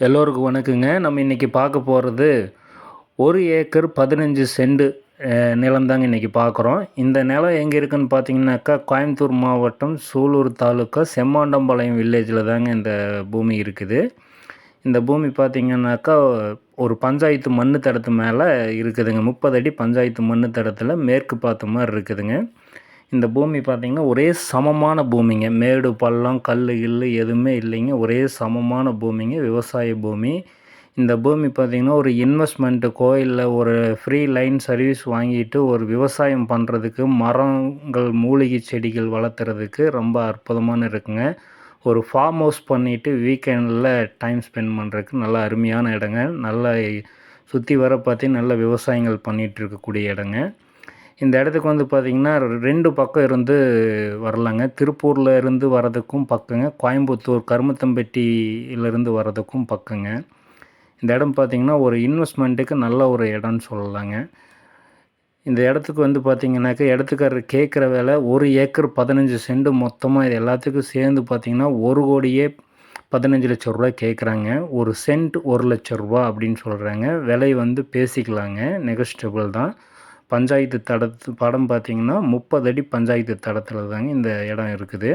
எல்லோருக்கும் வணக்கங்க. நம்ம இன்றைக்கி பார்க்க போகிறது ஒரு ஏக்கர் பதினஞ்சு செண்டு நிலம்தாங்க இன்றைக்கி பார்க்குறோம். இந்த நிலம் எங்கே இருக்குதுன்னு பார்த்தீங்கன்னாக்கா கோயம்புத்தூர் மாவட்டம் சூலூர் தாலுக்கா செம்மாண்டம்பாளையம் வில்லேஜில் தாங்க இந்த பூமி இருக்குது. இந்த பூமி பார்த்திங்கன்னாக்கா ஒரு பஞ்சாயத்து மண்ணு தடத்து மேலே இருக்குதுங்க. முப்பது அடி பஞ்சாயத்து மண்ணு தடத்தில் மேற்கு பார்த்த மாதிரி இருக்குதுங்க. இந்த பூமி பார்த்திங்கன்னா ஒரே சமமான பூமிங்க. மேடு பள்ளம் கல் கில் எதுவுமே இல்லைங்க. ஒரே சமமான பூமிங்க. விவசாய பூமி. இந்த பூமி பார்த்திங்கன்னா ஒரு இன்வெஸ்ட்மெண்ட்டுக்கோ இல்லை ஒரு ஃப்ரீ லைன் சர்வீஸ் வாங்கிட்டு ஒரு விவசாயம் பண்ணுறதுக்கு மரங்கள் மூலிகை செடிகள் வளர்த்துறதுக்கு ரொம்ப அற்புதமான இருக்குங்க. ஒரு ஃபார்ம் ஹவுஸ் பண்ணிவிட்டு வீக்கெண்டில் டைம் ஸ்பெண்ட் பண்ணுறதுக்கு நல்ல அருமையான இடங்க. நல்ல சுற்றி வர பார்த்தி நல்ல விவசாயங்கள் பண்ணிகிட்டு இருக்கக்கூடிய இடங்க. இந்த இடத்துக்கு வந்து பார்த்திங்கன்னா ரெண்டு பக்கம் இருந்து வரலாங்க. திருப்பூரில் இருந்து வரதுக்கும் பக்கங்க. கோயம்புத்தூர் கருமத்தம்பட்டியிலேருந்து வரதுக்கும் பக்கங்க. இந்த இடம் பார்த்திங்கன்னா ஒரு இன்வெஸ்ட்மெண்ட்டுக்கு நல்ல ஒரு இடம்னு சொல்லலாங்க. இந்த இடத்துக்கு வந்து பார்த்திங்கனாக்கா இடத்துக்காரர் கேட்குற வேலை ஒரு ஏக்கர் பதினஞ்சு சென்ட் மொத்தமாக இது எல்லாத்துக்கும் சேர்ந்து பார்த்திங்கன்னா ஒரு கோடியே பதினஞ்சு லட்ச ரூபா கேட்குறாங்க ஒரு சென்ட் ஒரு லட்ச ரூபா அப்படின்னு சொல்கிறாங்க விலை வந்து பேசிக்கலாங்க. நெகஸ்டபிள் தான். பஞ்சாயத்து தடத்து படம் பார்த்திங்கன்னா முப்பது அடி பஞ்சாயத்து தடத்தில் தாங்க இந்த இடம் இருக்குது.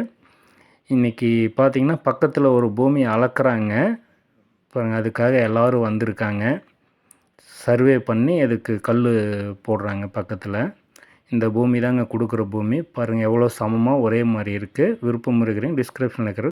இன்றைக்கி பார்த்திங்கன்னா பக்கத்தில் ஒரு பூமி அளக்குறாங்க. பாருங்கள் அதுக்காக எல்லோரும் வந்திருக்காங்க. சர்வே பண்ணி அதுக்கு கல் போடுறாங்க பக்கத்தில். இந்த பூமி தாங்க கொடுக்குற பூமி. பாருங்கள் எவ்வளோ சமமாக ஒரே மாதிரி இருக்குது விருப்பம் இருக்கிறீங்க டிஸ்கிரிப்ஷனில் இருக்கிற